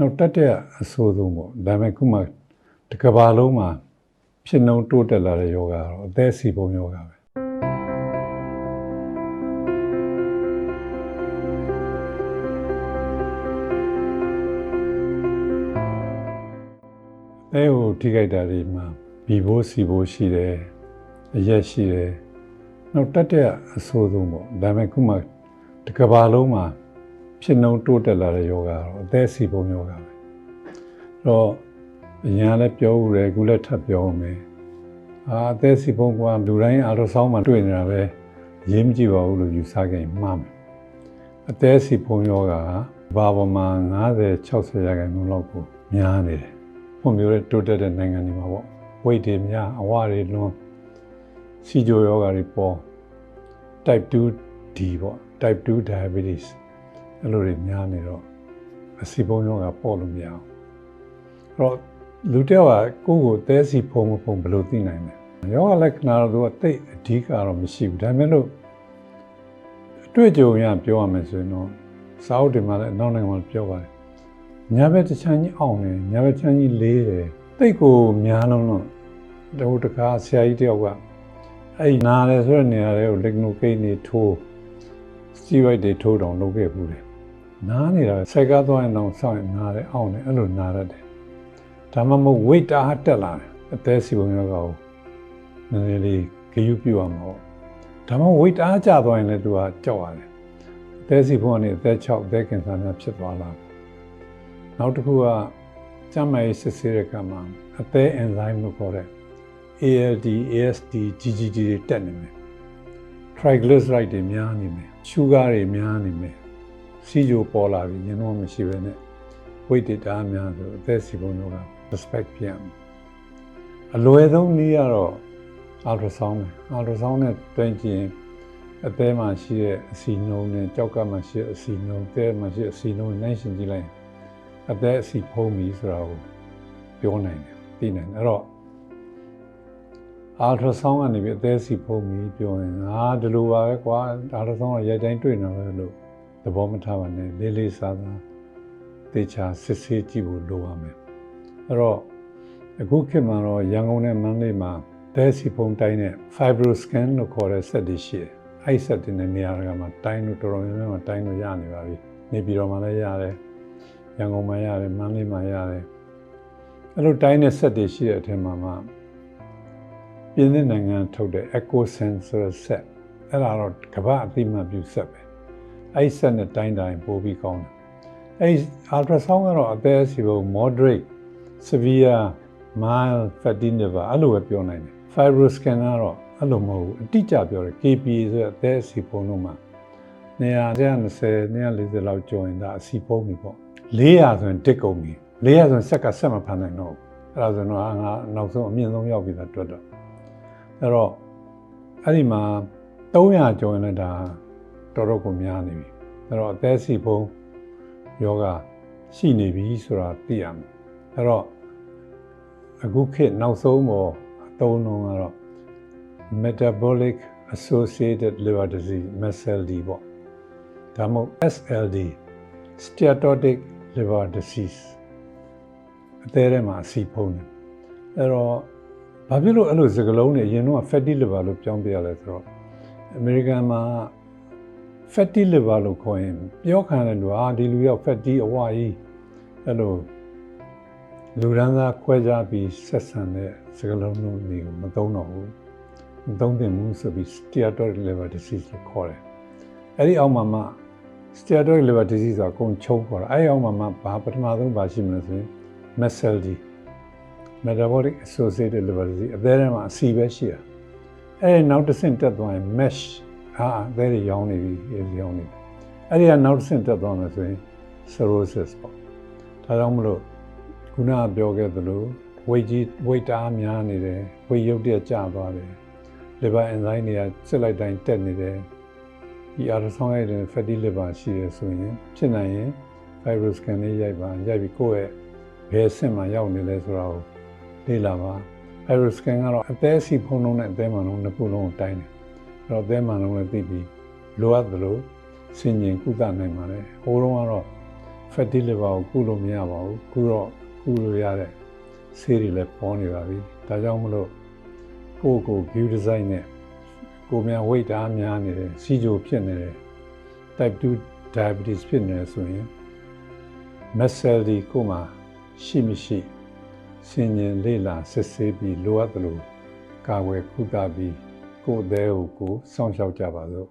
နောက်တက်တဲ့အဆိုးဆုံးပေါ့ဒါပေမဲ့ခုမှတစ်ကမ္ဘာလုံးမှာဖြစ်နှုံးတိုးတက်လာတဲ့ယောဂကတော့အသက်စီပုံယောဂပဲအဲဟိုထိခိုက်တာဒီမှာဘီဘိုးစီဘိုးရှိတယ်အရက်ရှိတယ်နောက်တက်တဲ့အဆိုးဆုံးပေါ့ဒါပေမဲ့ခုမှတစ်ကမ္ဘာလုံးမှာ ဖြစ်နှုံးတိုးတက်လာတဲ့ယောဂကတော့အသက်စီပုံယောဂပဲအဲ့တော့အရင်ကလည်းပြောဦးတယ်အခုလည်းထပ်ပြောဦးမယ်အာအသက်စီပုံကလူတိုင်းအားလုံးဆောင်းမှတွေ့နေတာပဲရေးမကြည့်ပါဘူးလို့ယူဆခဲ့ရင်မှားမယ်အသက်စီပုံယောဂကဘာပေါ်မှာ90 60ရာခိုင်နှုန်းလောက်ကိုများနေတယ်ဖွံ့ဖြိုးတဲ့တိုးတက်တဲ့နိုင်ငံတွေမှာပေါ့ဝိတ်တွေများအဝတွေလွန်စီဂျိုယောဂတွေပေါ် type 2D ပေါ့ type 2 diabetes အဲ့လိုတွေများနေတော့အစီပုံယောဂပေါ်လို့မရအောင်အဲ့တော့လူတစ်ယောက်ကကိုယ့်ကိုသဲစီဖုံမဖုံဘယ်လိုသိနိုင်လဲယောဂလက္ခဏာတော့သူကတိတ်အဓိကတော့မရှိဘူးဒါပေမဲ့လို့အတွေ့အကြုံရပြောရမယ်ဆိုရင်တော့စာအုပ်တွေမှာလည်းအနောက်နိုင်ငံမှာပြောပါတယ်ညာဘက်တစ်ချမ်းကြီးအောင်တယ်ညာဘက်တစ်ချမ်းကြီးလေးတယ်တိတ်ကိုများလုံးတော့တဟိုတခါဆရာကြီးတယောက်ကအဲ့နားတယ်ဆိုတဲ့နေရာတွေကိုလက်နိုကိန်းနေထိုး စီဝိုက်တွေထိုးတောင်လုပ်ခဲ့ဘူးတယ်နားနေတာစိုက်ကားသွားရင်တော့စောင့်ရင်နားတယ်အောင်တယ်အဲ့လိုနားရတယ်ဒါမှမဟုတ် weight အားတက်လာတယ်အသက်စီပုံရောကောနည်းနည်းလေးဂရုပြုရမှာပေါ့ဒါမှ weight အားကျသွားရင်လည်းသူကကြောက်ရတယ်အသက်စီပုံကနေအသက်6အသက်ကင်ဆာများဖြစ်သွားလာနောက်တစ်ခုကကျန်းမာရေးစစ်ဆေးတဲ့ကံမှာအသက် enzyme လို့ခေါ်တဲ့ ALD, AST, GGT တွေတက်နေမယ် triglyceride တွေများနေမယ် sugar တွေများနေမယ်စီဂျိုပေါ်လာပြီရင်တော့မရှိဘဲနဲ့ weight တွေတအားများဆိုအသက်စီပုံရောက suspect ဖြစ်ရမယ်အလွယ်ဆုံးနည်းကတော့ ultrasound ပဲ ultrasound နဲ့တွင်းကြည့်ရင်အသေးမှာရှိတဲ့အစီနှုံးနဲ့ကြောက်ကမှရှိတဲ့အစီနှုံးတဲမှာရှိတဲ့အစီနှုံးနဲ့နှိုင်းရှင်ကြည့်လိုက်ရင်အသက်အစီဖုံးပြီဆိုတာကိုပြောနိုင်တယ်သိနိုင်တယ်အဲ့တော့ ultrasound ကနေပြီးအသေးစီဖုံးပြီးပြောရင်ငါဒီလိုပါပဲကွာ ultrasound ကရိုက်တိုင်းတွေ့နေပဲလို့သဘောမထားပါနဲ့လေးလေးစားစားတေချာစစ်ဆေးကြည့်ဖို့လိုပါမယ်အဲ့တော့အခုခေတ်မှာတော့ရန်ကုန်နဲ့မန္တလေးမှာသဲစီဖုံးတိုင်းနဲ့ fibroscan လို့ခေါ်တဲ့ set တွေရှိတယ်အဲ့ set တွေနဲ့နေရာကမှာတိုင်းလို့တော်တော်များများမှာတိုင်းလို့ရနေပါပြီနေပြည်တော်မှာလည်းရတယ်ရန်ကုန်မှာရတယ်မန္တလေးမှာရတယ်အဲ့လိုတိုင်းတဲ့ set တွေရှိတဲ့အထက်မှာမှ ပြင်သစ်နိုင်ငံထုတ်တဲ့ EcoSense ဆိုတဲ့ set အဲ့ဒါတော့ကမ္ဘာအသိမှတ်ပြု set ပဲအဲ့ set နဲ့တိုင်းတိုင်းပို့ပြီးကောင်းတယ်အဲ့ ultrasound ကတော့အသေးစီပုံ moderate severe mild fatty liver အဲ့လိုပဲပြောနိုင်တယ် fibroscan ကတော့အဲ့လိုမဟုတ်ဘူးအတိအကျပြောတယ် KPA ဆိုတဲ့အသေးစီပုံတော့မှ120 140လောက်ကျော်ရင်ဒါအစီပုံပြီပေါ့400ဆိုရင်တစ်ကုန်ပြီ400ဆိုရင်ဆက်ကဆက်မဖန်နိုင်တော့ဘူးအဲ့ဒါဆိုတော့ငါနောက်ဆုံးအမြင့်ဆုံးရောက်ပြီသာတွတ်တော့ အဲ့တော့အဲ့ဒီမှာ300ကျော်ရင်လည်းဒါတော်တော်ကိုများနေပြီအဲ့တော့အသက်စီဖုံးယောဂရှိနေပြီဆိုတာသိရမယ်အဲ့တော့အခုခေတ်နောက်ဆုံးပေါ်အသုံးလုံးကတော့ metabolic associated liver disease MASLD ပေါ့ဒါမှမဟုတ် SLD steatotic liver disease အသေးထဲမှာအစီဖုံးတယ်အဲ့တော့ ဘာဖြစ်လို့အဲ့လိုစကားလုံးတွေအရင်တော့ fatty liver လို့ပြောင်းပြရလဲဆိုတော့အမေရိကန်မှာ fatty liver လို့ခေါ်ရင်ပြောခံတဲ့လူဟာဒီလူရောက် fatty အဝကြီးအဲ့လိုလူရန်သားခွဲခြားပြီးဆက်ဆံတဲ့စကားလုံးမျိုးတွေကိုမသုံးတော့ဘူးမသုံးသင့်ဘူးဆိုပြီး steatotic liver disease လို့ခေါ်တယ်အဲ့ဒီအောက်မှာမှ steatotic liver disease ဆိုတာအကုန်ချုံခေါ်တာအဲ့ဒီအောက်မှာမှဘာပထမဆုံးဘာရှိမလဲဆိုရင် MASLD metabolic associated liver disease အသေးထဲမှာအစီပဲရှိတာအဲ့ဒီနောက်တစ်ဆင့်တက်သွားရင် mesh ဟာအသေးတွေရောင်းနေပြီအေးရောင်းနေပြီအဲ့ဒီကနောက်တစ်ဆင့်တက်သွားမယ်ဆိုရင် cirrhosis ပေါ့ဒါကြောင့်မလို့ခုနကပြောခဲ့သလို weight ကြီး weight အားများနေတယ် weight ရုပ်တရက်ကျသွားတယ် liver enzyme တွေကစစ်လိုက်တိုင်းတက်နေတယ်ဒီအားဆောင်ရတဲ့ fatty liver ရှိရဆိုရင်ဖြစ်နိုင်ရင် fibroscan လေးရိုက်ပါရိုက်ပြီးကိုယ့်ရဲ့ဘယ်ဆင့်မှာရောက်နေလဲဆိုတာကို လေ့လာပါ fibroscan ကတော့အသေးစီဖုံးလုံးနဲ့အသေးမှန်လုံးနှစ်ခုလုံးကိုတိုင်းတယ်အဲ့တော့အသေးမှန်လုံးလည်းသိပြီးလိုအပ်သလိုဆင်ញင်ကုသနိုင်ပါတယ်ဟိုတုန်းကတော့ fatty liver ကိုကုလို့မရပါဘူးကုတော့ကုလို့ရတဲ့ဆေးတွေလည်းပေါ်နေပါပြီဒါကြောင့်မလို့ကိုယ့်ကို view design နဲ့ကိုယ်များ weight အားများနေတယ်စီဂျိုဖြစ်နေတယ် type 2 diabetes ဖြစ်နေတယ်ဆိုရင် muscle ဒီကိုယ်မှာရှိမရှိ စင်ញင်လေးလာစစ်ဆေးပြီးလိုအပ်သလိုကာဝယ်ခုကပြီးကိုယ်အသေးကိုကိုယ်စောင့်ရှောက်ကြပါစို့